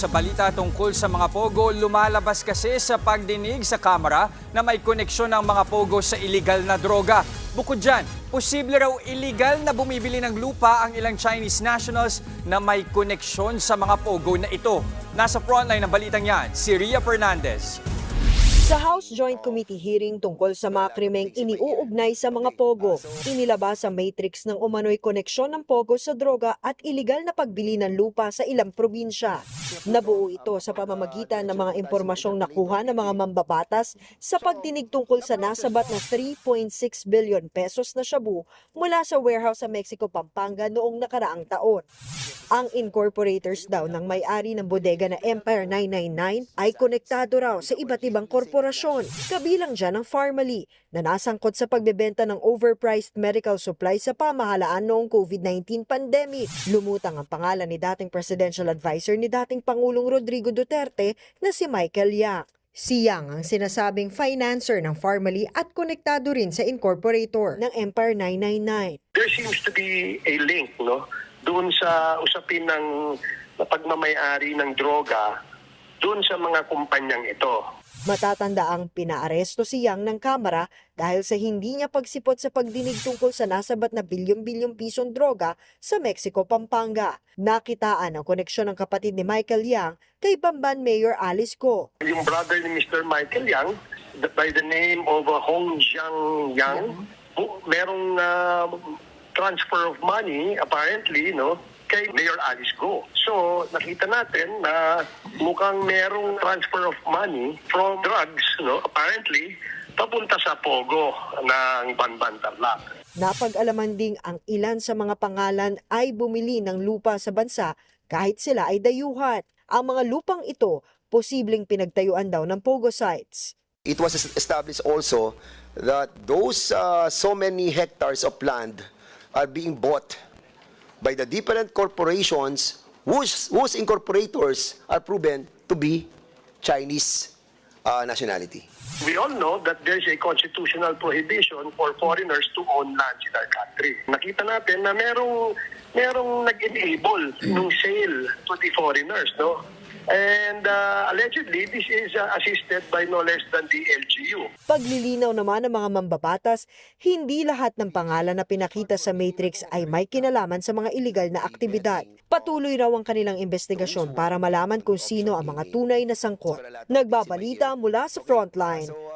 sa balita tungkol sa mga pogo, lumalabas kasi sa pagdinig sa kamera na may koneksyon ng mga pogo sa illegal na droga. Bukod dyan, posible raw illegal na bumibili ng lupa ang ilang Chinese nationals na may koneksyon sa mga pogo na ito. Nasa frontline ng balitang yan, si Ria Fernandez. Sa House Joint Committee hearing tungkol sa mga krimeng iniuugnay sa mga pogo, inilabas sa matrix ng umano'y koneksyon ng pogo sa droga at iligal na pagbili ng lupa sa ilang probinsya. Nabuo ito sa pamamagitan ng mga impormasyong nakuha ng mga mambabatas sa pagdinig tungkol sa nasabat na 3.6 billion pesos na shabu mula sa warehouse sa Mexico, Pampanga noong nakaraang taon. Ang incorporators daw ng may-ari ng bodega na Empire 999 ay konektado raw sa iba't ibang korporasyon, kabilang dyan ang Pharmaly na nasangkot sa pagbebenta ng overpriced medical supplies sa pamahalaan noong COVID-19 pandemic. Lumutang ang pangalan ni dating presidential advisor ni dating Pangulong Rodrigo Duterte na si Michael Yang. Si Yang ang sinasabing financer ng Pharmaly at konektado rin sa incorporator ng Empire 999. there seems to be a link no doon sa usapin ng pagmamayari ng droga doon sa mga kumpanyang ito. Matatanda ang pinaaresto si Yang ng kamera dahil sa hindi niya pagsipot sa pagdinig tungkol sa nasabat na bilyon-bilyong pisong droga sa Mexico, Pampanga. Nakitaan ang koneksyon ng kapatid ni Michael Yang kay Bamban Mayor Alice Go. Yung brother ni Mr. Michael Yang by the name of uh, Hong Jiang Yang, merong uh, transfer of money apparently no kay Mayor Alice Go. So, nakita natin na mukhang merong transfer of money from drugs, no, apparently, papunta sa Pogo ng Banban Tarlac. Napag-alaman ding ang ilan sa mga pangalan ay bumili ng lupa sa bansa kahit sila ay dayuhan. Ang mga lupang ito, posibleng pinagtayuan daw ng Pogo sites. It was established also that those uh, so many hectares of land are being bought by the different corporations whose, whose incorporators are proven to be Chinese uh, nationality. We all know that there's a constitutional prohibition for foreigners to own lands in our country. Nakita natin na merong merong nag-enable ng sale to the foreigners, no? And uh, allegedly, this is uh, assisted by no less than the LGU. Paglilinaw naman ng mga mambabatas, hindi lahat ng pangalan na pinakita sa Matrix ay may kinalaman sa mga iligal na aktibidad. Patuloy raw ang kanilang investigasyon para malaman kung sino ang mga tunay na sangkot. Nagbabalita mula sa Frontline,